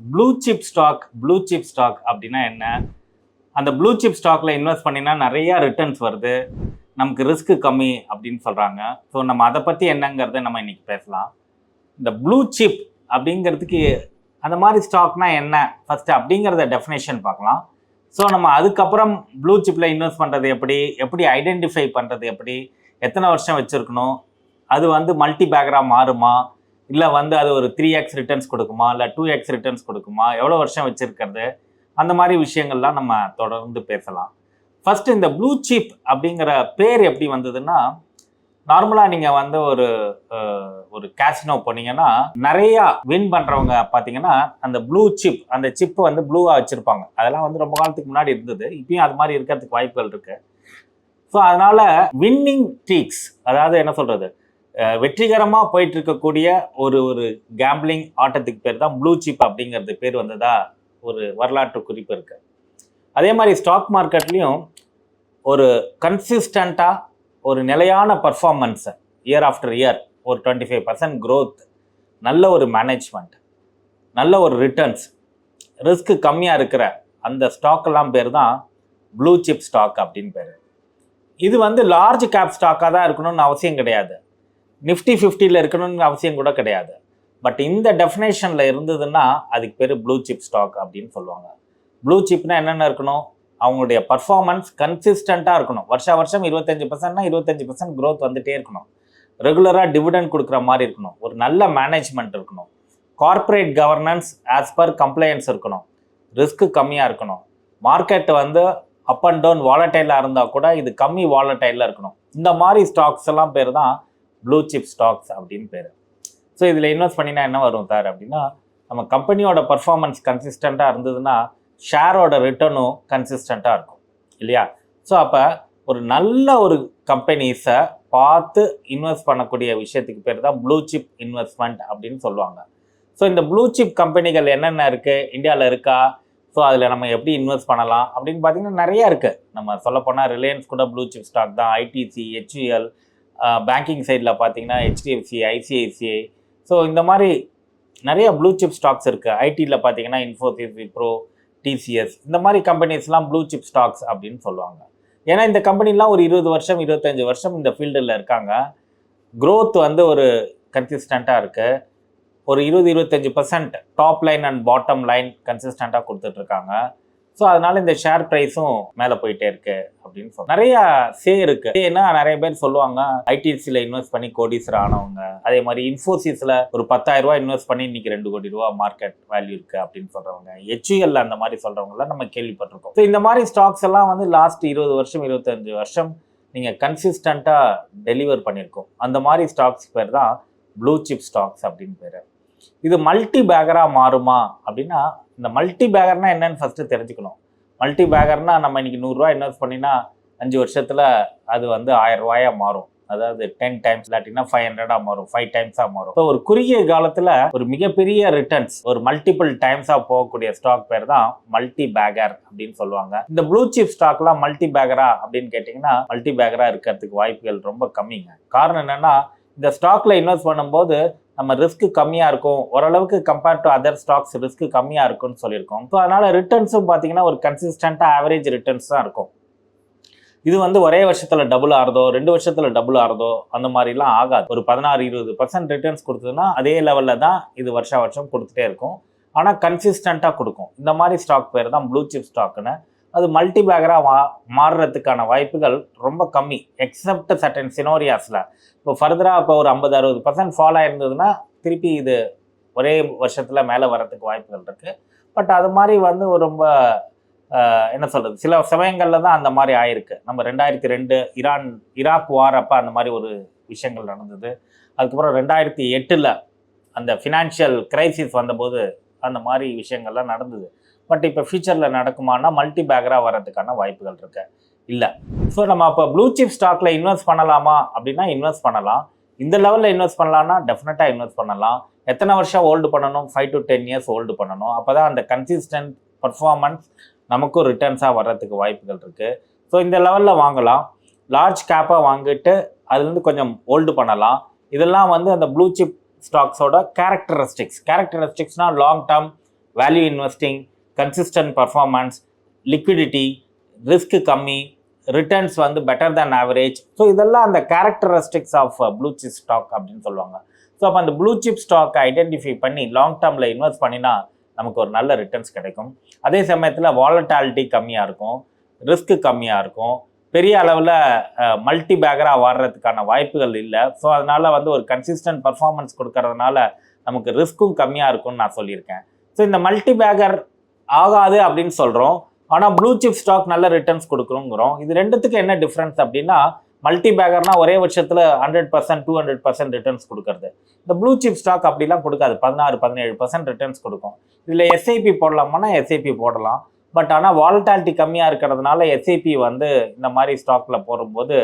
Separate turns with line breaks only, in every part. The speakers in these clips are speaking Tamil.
Blue chip stock blue chip stock அப்படின்னா என்ன? அந்த ப்ளூ சிப் ஸ்டாக்ல இன்வெஸ்ட் பண்ணினா நிறைய ரிட்டர்ன்ஸ் வருது. நமக்கு ரிஸ்க் கம்மி அப்படின்னு சொல்கிறாங்க ஸோ நம்ம அதை பற்றி என்னங்கிறத நம்ம இன்னைக்கு பேசலாம். இந்த ப்ளூ சிப் அப்படிங்கிறதுக்கு அந்த மாதிரி ஸ்டாக்னா என்ன? ஃபஸ்ட்டு அப்படிங்கிறத டெஃபினேஷன் பார்க்கலாம். ஸோ நம்ம அதுக்கப்புறம் ப்ளூ சிப்பில் இன்வெஸ்ட் பண்ணுறது எப்படி? எப்படி ஐடென்டிஃபை பண்ணுறது எப்படி? எத்தனை வருஷம் வச்சுருக்கணும்? அது வந்து மல்டி பேக்கராக மாறுமா? இல்லை வந்து அது ஒரு த்ரீ எக்ஸ் ரிட்டர்ன்ஸ் கொடுக்குமா? இல்லை டூ எக்ஸ் ரிட்டர்ன்ஸ் கொடுக்குமா? எவ்வளோ வருஷம் வச்சுருக்கிறது? அந்த மாதிரி விஷயங்கள்லாம் நம்ம தொடர்ந்து பேசலாம். ஃபஸ்ட்டு இந்த ப்ளூ சிப் அப்படிங்கிற பேர் எப்படி வந்ததுன்னா நார்மலாக நீங்கள் வந்து ஒரு ஒரு கேசினோ போனீங்கன்னா நிறையா வின் பண்ணுறவங்க பார்த்தீங்கன்னா அந்த ப்ளூ சிப் அந்த சிப்பை வந்து ப்ளூவாக வச்சுருப்பாங்க. அதெல்லாம் வந்து ரொம்ப காலத்துக்கு முன்னாடி இருந்தது. இப்பயும் அது மாதிரி இருக்கிறதுக்கு வாய்ப்புகள் இருக்குது ஸோ அதனால் வின்னிங் ட்ரீக்ஸ் அதாவது என்ன சொல்கிறது வெற்றிகரமாக போயிட்டு இருக்கக்கூடிய ஒரு ஒரு கேம்பிளிங் ஆட்டத்துக்கு பேர் தான் ப்ளூ சிப் அப்படிங்கிறது பேர் வந்ததா ஒரு வரலாற்று குறிப்பு இருக்கு. அதே மாதிரி ஸ்டாக் மார்க்கெட்லேயும் ஒரு கன்சிஸ்டண்ட்டாக ஒரு நிலையான பர்ஃபார்மன்ஸை இயர் ஆஃப்டர் இயர் ஒரு டுவெண்ட்டி ஃபைவ் பர்சன்ட் க்ரோத் நல்ல ஒரு மேனேஜ்மெண்ட் நல்ல ஒரு ரிட்டர்ன்ஸ் ரிஸ்க் கம்மியாக இருக்கிற அந்த ஸ்டாக்கெல்லாம் பேர் தான் ப்ளூ சிப் ஸ்டாக் அப்படின்னு பேர். இது வந்து லார்ஜ் கேப் ஸ்டாக்காக தான் இருக்கணும்னு அவசியம் கிடையாது. நிஃப்டி ஃபிஃப்டியில் இருக்கணும்னு அவசியம் கூட கிடையாது. பட் இந்த டெஃபினேஷனில் இருந்ததுன்னா அதுக்கு பேர் ப்ளூ சிப் ஸ்டாக் அப்படின்னு சொல்லுவாங்க. ப்ளூ சிப்னா என்னென்ன இருக்கணும்? அவங்களுடைய பர்ஃபார்மன்ஸ் கன்சிஸ்டண்ட்டாக இருக்கணும். வருஷா வருஷம் இருபத்தஞ்சு பர்சன்ட்னா இருபத்தஞ்சு பர்சன்ட் க்ரோத் வந்துட்டே இருக்கணும். ரெகுலராக டிவிடெண்ட் கொடுக்குற மாதிரி இருக்கணும். ஒரு நல்ல மேனேஜ்மெண்ட் இருக்கணும். Corporate governance as per compliance இருக்கணும். ரிஸ்க்கு கம்மியாக இருக்கணும். மார்க்கெட் வந்து அப் அண்ட் டவுன் வாலட்டைலாக இருந்தால் கூட இது கம்மி வாலட்டைலில் இருக்கணும். இந்த மாதிரி ஸ்டாக்ஸ் எல்லாம் பேர் தான் ப்ளூ சிப் ஸ்டாக்ஸ் அப்படின்னு பேர். ஸோ இதில் இன்வெஸ்ட் பண்ணினா என்ன வரும் சார் அப்படின்னா நம்ம கம்பெனியோட பர்ஃபார்மன்ஸ் கன்சிஸ்டண்ட்டாக இருந்ததுன்னா ஷேரோட ரிட்டர்னும் கன்சிஸ்டண்ட்டாக இருக்கும் இல்லையா? ஸோ அப்போ ஒரு நல்ல ஒரு கம்பெனிஸை பார்த்து இன்வெஸ்ட் பண்ணக்கூடிய விஷயத்துக்கு பேர் தான் ப்ளூ சிப் இன்வெஸ்ட்மெண்ட் அப்படின்னு சொல்லுவாங்க. ஸோ இந்த ப்ளூ சிப் கம்பெனிகள் என்னென்ன இருக்குது இந்தியாவில் இருக்கா? ஸோ அதில் நம்ம எப்படி இன்வெஸ்ட் பண்ணலாம்? அப்படின்னு பார்த்தீங்கன்னா நிறைய இருக்குது நம்ம சொல்லப்போனால் ரிலையன்ஸ் கூட ப்ளூ சிப் ஸ்டாக் தான் ஐடிசி ஹெச்யூஎல் பேங்கிங் சைடில் பார்த்தீங்கன்னா ஹெச்டிஎஃப்சி ஐசிஐசிஐ ஸோ இந்த மாதிரி நிறைய ப்ளூ சிப் ஸ்டாக்ஸ் இருக்குது ஐடியில் பார்த்தீங்கன்னா இன்ஃபோசிஸ் விப்ரோ டிசிஎஸ் இந்த மாதிரி கம்பெனிஸ்லாம் ப்ளூ சிப் ஸ்டாக்ஸ் அப்படின்னு சொல்லுவாங்க. ஏன்னா இந்த கம்பெனிலாம் ஒரு இருபது வருஷம் இருபத்தஞ்சி வருஷம் இந்த ஃபீல்டில் இருக்காங்க. க்ரோத் வந்து ஒரு கன்சிஸ்டண்ட்டாக இருக்குது ஒரு இருபது இருபத்தஞ்சி percent top line and bottom line கன்சிஸ்டண்ட்டாக கொடுத்துட்ருக்காங்க ஸோ அதனால இந்த ஷேர் ப்ரைஸும் மேலே போயிட்டே இருக்கு அப்படின்னு சொல்லி நிறைய சே இருக்கு. ஏன்னா நிறைய பேர் சொல்லுவாங்க ஐடிசியில் இன்வெஸ்ட் பண்ணி கோடீஸ்வர ஆனவங்க. அதே மாதிரி இன்ஃபோசிஸில் ஒரு பத்தாயிரம் ரூபா இன்வெஸ்ட் பண்ணி இன்னைக்கு ரெண்டு கோடி ரூபா மார்க்கெட் வேல்யூ இருக்கு அப்படின்னு சொல்றவங்க. ஹெச்யூஎல் அந்த மாதிரி சொல்றவங்கலாம் நம்ம கேள்விப்பட்டிருக்கோம். ஸோ இந்த மாதிரி ஸ்டாக்ஸ் எல்லாம் வந்து லாஸ்ட் இருபது வருஷம் இருபத்தஞ்சு வருஷம் நீங்கள் கன்சிஸ்டண்ட்டாக டெலிவர் பண்ணியிருக்கோம். அந்த மாதிரி ஸ்டாக்ஸ் பேர் தான் ப்ளூ சிப் ஸ்டாக்ஸ் அப்படின்னு பேர். இது மல்டி பேக்கராக மாறுமா அப்படின்னா இந்த மல்டி பேக்கர்னா என்னன்னு ஃபஸ்ட்டு தெரிஞ்சுக்கணும். மல்டி பேக்கர்னா நம்ம இன்னைக்கு நூறுரூவா இன்வெஸ்ட் பண்ணினா அஞ்சு வருஷத்தில் அது வந்து ஆயிரம் ரூபாயாக மாறும். அதாவது டென் டைம்ஸ் இல்லாட்டினா ஃபைவ் ஹண்ட்ரடாக மாறும். ஃபைவ் டைம்ஸாக மாறும். ஸோ ஒரு குறுகிய காலத்தில் ஒரு மிகப்பெரிய ரிட்டர்ன்ஸ் ஒரு மல்டிபிள் டைம்ஸாக போகக்கூடிய ஸ்டாக் பேர் தான் மல்டி பேக்கர் அப்படின்னு சொல்லுவாங்க. இந்த ப்ளூ சிப் ஸ்டாக்லாம் மல்டி பேக்கரா அப்படின்னு கேட்டிங்கன்னா மல்டி பேக்கராக இருக்கிறதுக்கு வாய்ப்புகள் ரொம்ப கம்மிங்க. காரணம் என்னென்னா இந்த ஸ்டாக்ல இன்வெஸ்ட் பண்ணும்போது நம்ம ரிஸ்க் கம்மியாக இருக்கும். ஓரளவுக்கு compared to other stocks risk கம்மியாக இருக்கும்னு சொல்லியிருக்கோம். ஸோ அதனால் ரிட்டர்ன்ஸும் பார்த்தீங்கன்னா ஒரு கன்சிஸ்டண்ட்டாக ஆவரேஜ் ரிட்டர்ன்ஸ் தான் இருக்கும். இது வந்து ஒரே வருஷத்தில் டபுள் ஆகிறதோ ரெண்டு வருஷத்தில் டபுள் ஆகிறதோ அந்த மாதிரிலாம் ஆகாது. ஒரு பதினாறு இருபது பர்சன்ட் ரிட்டர்ன்ஸ் கொடுத்ததுன்னா அதே லெவலில் தான் இது வருஷா வருஷம் கொடுத்துட்டே இருக்கும். ஆனால் கன்சிஸ்டண்ட்டாக கொடுக்கும். இந்த மாதிரி ஸ்டாக் பேர் தான் ப்ளூ சிப் ஸ்டாக்குன்னு அது மல்டி பேக்கராக மா மாறுறதுக்கான வாய்ப்புகள் ரொம்ப கம்மி. எக்ஸப்ட் சர்டன் சினோரியாஸில் இப்போ ஃபர்தராக இப்போ ஒரு ஐம்பது அறுபது பர்சன்ட் ஃபாலோ ஆயிருந்ததுன்னா திருப்பி இது ஒரே வருஷத்தில் மேலே வரதுக்கு வாய்ப்புகள் இருக்குது பட் அது மாதிரி வந்து ரொம்ப என்ன சொல்கிறது சில சமயங்களில் தான் அந்த மாதிரி ஆயிருக்கு. நம்ம ரெண்டாயிரத்தி ரெண்டு ஈரான் ஈராக் வார் அப்போ அந்த மாதிரி ஒரு விஷயங்கள் நடந்தது. அதுக்கப்புறம் ரெண்டாயிரத்தி எட்டில் அந்த ஃபினான்ஷியல் கிரைசிஸ் வந்தபோது அந்த மாதிரி விஷயங்கள்லாம் நடந்தது. பட் இப்போ ஃபியூச்சரில் நடக்குமானா மல்டி பேக்கராக வர்றதுக்கான வாய்ப்புகள் இருக்கு. இல்லை. ஸோ நம்ம அப்போ ப்ளூ சிப் ஸ்டாக்ல இன்வெஸ்ட் பண்ணலாமா? அப்படின்னா இன்வெஸ்ட் பண்ணலாம். இந்த லெவலில் இன்வெஸ்ட் பண்ணலாம்னா டெஃபினட்டாக இன்வெஸ்ட் பண்ணலாம். எத்தனை வருஷம் ஹோல்டு பண்ணணும்? Five to ten years hold பண்ணணும். அப்போ தான் அந்த கன்சிஸ்டன்ட் பர்ஃபார்மன்ஸ் நமக்கும் ரிட்டர்ன்ஸாக வர்றதுக்கு வாய்ப்புகள் இருக்குது ஸோ இந்த லெவலில் வாங்கலாம். லார்ஜ் கேப்பாக வாங்கிட்டு அதுலேருந்து கொஞ்சம் ஹோல்டு பண்ணலாம். இதெல்லாம் வந்து அந்த ப்ளூ சிப் ஸ்டாக்ஸோட characteristics கேரக்டரிஸ்டிக்ஸ்னால் long term value investing consistent performance liquidity risk கம்மி ரிட்டர்ன்ஸ் வந்து பெட்டர் தேன் ஆவரேஜ் ஸோ இதெல்லாம் அந்த characteristics of blue chip stock அப்படின்னு சொல்லுவாங்க. ஸோ அப்போ அந்த ப்ளூ சிப் ஸ்டாக்கை ஐடென்டிஃபை பண்ணி லாங் டேர்மில் இன்வெஸ்ட் பண்ணினா நமக்கு ஒரு நல்ல ரிட்டர்ன்ஸ் கிடைக்கும். அதே சமயத்தில் வாலட்டாலிட்டி கம்மியாக இருக்கும் ரிஸ்க் கம்மியாக இருக்கும். பெரிய அளவில் மல்டி பேக்கராக வாடுறதுக்கான வாய்ப்புகள் இல்லை. ஸோ அதனால் வந்து ஒரு கன்சிஸ்டன்ட் பர்ஃபார்மன்ஸ் கொடுக்கறதுனால நமக்கு ரிஸ்க்கும் கம்மியாக இருக்கும்னு நான் சொல்லியிருக்கேன். ஸோ இந்த மல்டி பேக்கர் ஆகாது அப்படின்னு சொல்கிறோம் ஆனால் ப்ளூ சிப் ஸ்டாக் நல்ல ரிட்டர்ன்ஸ் கொடுக்குறோங்கிறோம். இது ரெண்டுத்துக்கு என்ன டிஃப்ரென்ஸ் அப்படின்னா மல்டி பேக்கர்னா ஒரே வருஷத்தில் hundred percent two hundred percent returns கொடுக்குறது. இந்த ப்ளூ சிப் ஸ்டாக் அப்படிலாம் கொடுக்காது. பதினாறு பதினேழு பர்சன்ட் ரிட்டர்ன்ஸ் கொடுக்கும். இதில் எஸ்ஐபி போடலாமானா எஸ்ஐபி போடலாம். பட் ஆனால் வாலட்டாலிட்டி கம்மியாக இருக்கிறதுனால எஸ்ஐபி வந்து இந்த மாதிரி ஸ்டாக்கில் போடும்போது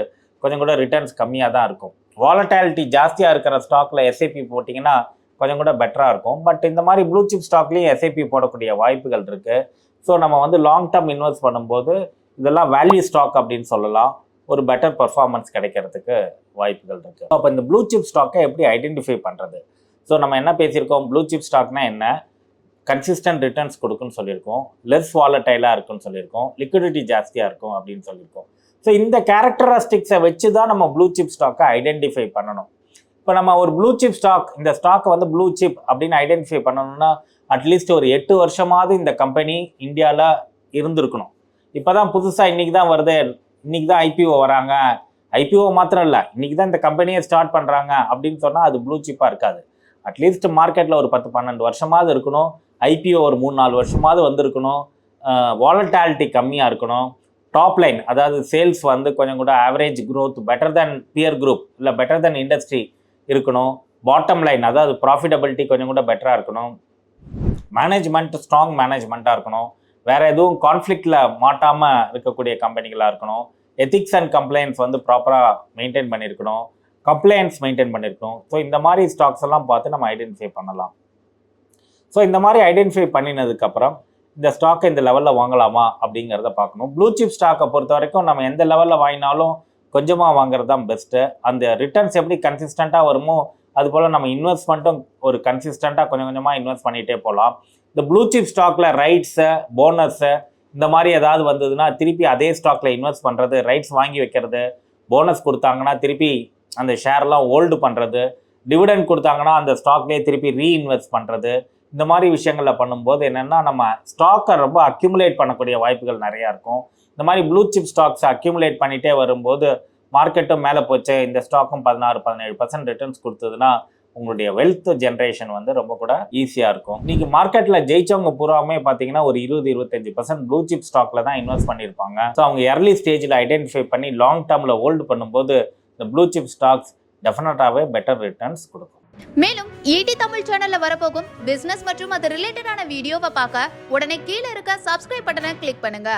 கொஞ்சம் கூட ரிட்டர்ன்ஸ் கம்மியாக தான் இருக்கும். வாலட்டாலிட்டி ஜாஸ்தியாக இருக்கிற ஸ்டாக்கில் எஸ்ஐபி போட்டிங்கன்னா கொஞ்சம் கூட பெட்டராக இருக்கும். பட் இந்த மாதிரி ப்ளூ சிப் ஸ்டாக்லேயும் எஸ்ஐபி போடக்கூடிய வாய்ப்புகள் இருக்குது ஸோ நம்ம வந்து லாங் டேர்ம் இன்வெஸ்ட் பண்ணும்போது இதெல்லாம் வேல்யூ ஸ்டாக் அப்படின்னு சொல்லலாம். ஒரு பெட்டர் பர்ஃபார்மன்ஸ் கிடைக்கிறதுக்கு வாய்ப்புகள் இருக்குது அப்போ இந்த ப்ளூ சிப் ஸ்டாக்கை எப்படி ஐடென்டிஃபை பண்ணுறது ஸோ நம்ம என்ன பேசியிருக்கோம்? ப்ளூ சிப் ஸ்டாக்னா என்ன? கன்சிஸ்டன்ட் ரிட்டர்ன்ஸ் கொடுக்குன்னு சொல்லியிருக்கோம். லெஸ் வாலட்டைலாக இருக்குன்னு சொல்லியிருக்கோம். லிக்விடிட்டி ஜாஸ்தியாக இருக்கும் அப்படின்னு சொல்லியிருக்கோம். ஸோ இந்த கேரக்டரிஸ்டிக்ஸை வச்சு தான் நம்ம ப்ளூ சிப் ஸ்டாக்கை ஐடென்டிஃபை பண்ணணும். இப்போ நம்ம ஒரு ப்ளூ சிப் ஸ்டாக் இந்த ஸ்டாக்கை வந்து ப்ளூ சிப் அப்படின்னு ஐடென்டிஃபை பண்ணணும்னா அட்லீஸ்ட் ஒரு எட்டு வருஷமாவது இந்த கம்பெனி இந்தியாவில் இருந்திருக்கணும். இப்போ தான் புதுசாக இன்றைக்கி தான் வருது. இன்றைக்கி தான் ஐபிஓ வராங்க. ஐபிஓ மாத்திரம் இல்லை இன்றைக்கி தான் இந்த கம்பெனியை ஸ்டார்ட் பண்ணுறாங்க அப்படின்னு சொன்னால் அது ப்ளூ சிப்பாக இருக்காது. அட்லீஸ்ட் மார்க்கெட்டில் ஒரு பத்து பன்னெண்டு வருஷமாவது இருக்கணும். ஐபிஓ ஒரு மூணு நாலு வருஷமாவது வந்திருக்கணும். வாலட்டாலிட்டி கம்மியாக இருக்கணும். டாப் லைன் அதாவது சேல்ஸ் வந்து கொஞ்சம் கூட average growth better than peer group இல்லை பெட்டர் தென் இண்டஸ்ட்ரி இருக்கணும். பாட்டம் லைன் அதாவது ப்ராஃபிட்டபிலிட்டி கொஞ்சம் கூட பெட்டராக இருக்கணும். மேனேஜ்மெண்ட் ஸ்ட்ராங் மேனேஜ்மெண்ட்டாக இருக்கணும். வேறு எதுவும் கான்ஃப்ளிக்டில் மாட்டாமல் இருக்கக்கூடிய கம்பெனிகளாக இருக்கணும். எத்திக்ஸ் அண்ட் கம்ப்ளைண்ட்ஸ் வந்து ப்ராப்பராக மெயின்டைன் பண்ணியிருக்கணும் கம்ப்ளைண்ட்ஸ் மெயின்டைன் பண்ணியிருக்கணும் ஸோ இந்த மாதிரி ஸ்டாக்ஸ் எல்லாம் பார்த்து நம்ம ஐடென்டிஃபை பண்ணலாம். ஸோ இந்த மாதிரி ஐடென்டிஃபை பண்ணினதுக்கப்புறம் இந்த ஸ்டாக்கை இந்த லெவலில் வாங்கலாமா அப்படிங்கிறத பார்க்கணும். ப்ளூ சிப் ஸ்டாக்கை பொறுத்த வரைக்கும் நம்ம எந்த லெவலில் வாங்கினாலும் கொஞ்சமாக வாங்குறது தான் பெஸ்ட்டு அந்த ரிட்டர்ன்ஸ் எப்படி கன்சிஸ்டண்ட்டாக வருமோ அது போல் நம்ம இன்வெஸ்ட்மெண்ட்டும் ஒரு கன்சிஸ்டண்ட்டாக கொஞ்சம் கொஞ்சமாக இன்வெஸ்ட் பண்ணிகிட்டே போகலாம் இந்த ப்ளூ சிப் ஸ்டாக்கில் ரைட்ஸு போனஸு இந்த மாதிரி ஏதாவது வந்ததுன்னா திருப்பி அதே ஸ்டாக்கில் இன்வெஸ்ட் பண்ணுறது ரைட்ஸ் வாங்கி வைக்கிறது போனஸ் கொடுத்தாங்கன்னா திருப்பி அந்த ஷேர்லாம் ஹோல்டு பண்ணுறது டிவிடெண்ட் கொடுத்தாங்கன்னா அந்த ஸ்டாக்லேயே திருப்பி ரீஇன்வெஸ்ட் பண்ணுறது இந்த மாதிரி விஷயங்களில் பண்ணும்போது என்னென்னா நம்ம ஸ்டாக்கை ரொம்ப அக்யூமுலேட் பண்ணக்கூடிய வாய்ப்புகள் நிறையா இருக்கும். இந்த மாதிரி ப்ளூ சிப் ஸ்டாக்ஸ் அக்யூமுலேட் பண்ணிகிட்டே வரும்போது மார்க்கெட்டும் மேலே போச்சு. இந்த ஸ்டாக்கும் பதினாறு பதினேழு பர்சன்ட் ரிட்டர்ன்ஸ் கொடுத்ததுன்னா உங்களுடைய வெல்த் ஜென்ரேஷன் வந்து ரொம்ப கூட ஈஸியாக இருக்கும். இன்னைக்கு மார்க்கெட்டில் ஜெயிச்சவங்க பூராமே பார்த்தீங்கன்னா ஒரு இருபது இருபத்தஞ்சு பர்சன்ட் ப்ளூ சிப் ஸ்டாக்ல தான் இன்வெஸ்ட் பண்ணியிருப்பாங்க ஸோ அவங்க எர்லி ஸ்டேஜில் ஐடென்டிஃபை பண்ணி லாங் டேர்மில் ஹோல்டு பண்ணும்போது இந்த ப்ளூ சிப் ஸ்டாக்ஸ் டெஃபினட்டாகவே பெட்டர் ரிட்டர்ன்ஸ் கொடுக்கும்.
மேலும் ஈடி தமிழ் சேனல்ல வரப்போகும் பிசினஸ் மற்றும் அது ரிலேட்டடான வீடியோவை பார்க்க உடனே கீழே இருக்க சப்ஸ்கிரைப் பட்டனை கிளிக் பண்ணுங்க.